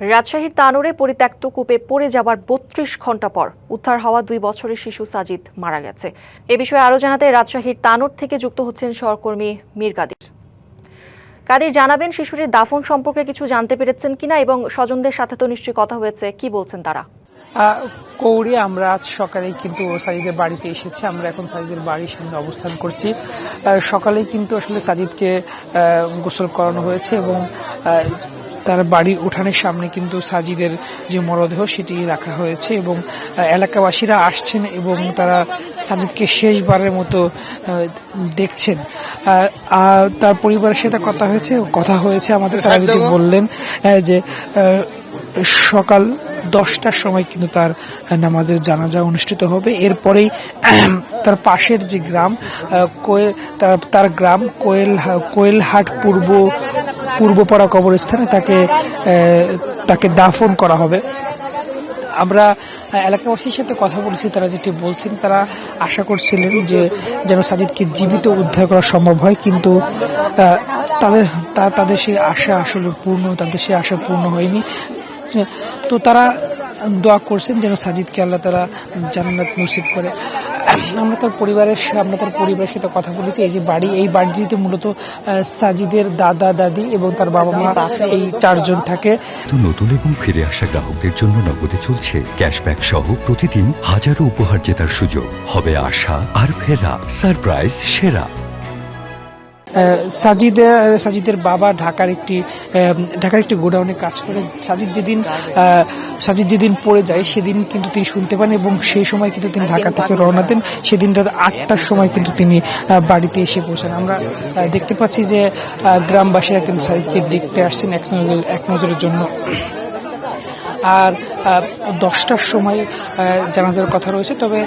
রাজশাহীর তানোরে পরিত্যক্ত কূপে পড়ে যাবার বত্রিশ ঘণ্টা পর উদ্ধার হওয়া দুই বছরের শিশু সাজিদ মারা গেছে। এ বিষয়ে আরও জানাতে রাজশাহীর তানোর থেকে যুক্ত হচ্ছেন সহকর্মী মীর কাদির। কাদির জানাবেন, শিশুটির দাফন সম্পর্কে কিছু জানতে পেরেছেন কিনা এবং স্বজনদের সাথে তো নিশ্চয়ই কথা হয়েছে, কি বলছেন তারা? কৌড়ি, আমরা আজ সকালেই কিন্তু সাজিদের বাড়িতে এসেছি, আমরা এখন সাজিদের বাড়ির সামনে অবস্থান করছি। সকালেই কিন্তু আসলে সাজিদকে গোসল করানো হয়েছে এবং তার বাড়ির উঠানের সামনে কিন্তু সাজিদের যে মরদেহ সেটি রাখা হয়েছে এবং এলাকাবাসীরা আসছেন এবং তারা সাজিদকে শেষবারের মতো দেখছেন। তার পরিবারের সাথে কথা হয়েছে কথা হয়েছে আমাদের তারা যদি বললেন যে সকাল দশটার সময় কিন্তু তার নামাজের জানাজা অনুষ্ঠিত হবে। এরপরেই তার পাশের যে গ্রাম কোয়েল তার তার গ্রাম কোয়েল কোয়েলহাট পূর্ব পূর্বপাড়া কবরস্থানে তাকে তাকে দাফন করা হবে। আমরা এলাকাবাসীর সাথে কথা বলেছি, তারা যেটি বলছেন, তারা আশা করছিলেন যে যেন সাজিদকে জীবিত উদ্ধার করা সম্ভব হয়, কিন্তু তাদের তাদের সেই আশা আসলে পূর্ণ, তাদের সেই আশা পূর্ণ হয়নি। তো তারা দোয়া করছেন যেন সাজিদকে আল্লাহ তারা জান্নাত নসিব করে। আমরা তার পরিবারের আমরা তার পরিবারের সাথে কথা বলেছি। এই যে বাড়ি, এই বাড়িটিতে মূলত সাজিদের দাদা, দাদি এবং তার বাবা মা এই চারজন থাকে। নতুন এবং ফিরে আসা গ্রাহকদের জন্য নগদে চলছে ক্যাশব্যাক সহ প্রতিদিন হাজারো উপহার জেতার সুযোগ। হবে আশা আর ফেরা, সারপ্রাইজ, সেরা। আহ, সাজিদের বাবা ঢাকার একটি ঢাকার একটি গোডাউনে কাজ করে। সাজিদ যেদিন সাজিদ যেদিন পড়ে যায় সেদিন কিন্তু তিনি শুনতে পান এবং সেই সময় কিন্তু তিনি ঢাকা থেকে রওনা দেন। সেদিন রাত আটটার সময় কিন্তু তিনি বাড়িতে এসে পৌঁছান। আমরা দেখতে পাচ্ছি যে গ্রামবাসীরা কিন্তু সাজিদকে দেখতে আসছেন এক নজরের জন্য। আর দশটার সময় জানাজার কথা রয়েছে। তবে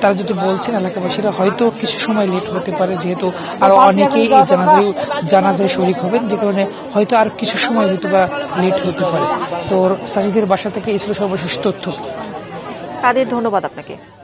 তারা যদি বলছেন এলাকাবাসীরা হয়তো কিছু সময় লেট হতে পারে যেহেতু আরও অনেকেই এই জানাজায় জানাজায় শরিক হবেন যে কারণে হয়তো আর কিছু সময় হয়তো বা লেট হতে পারে। তো সাজিদের বাসা থেকে এই ছিল সর্বশেষ তথ্য। তাদের ধন্যবাদ আপনাকে?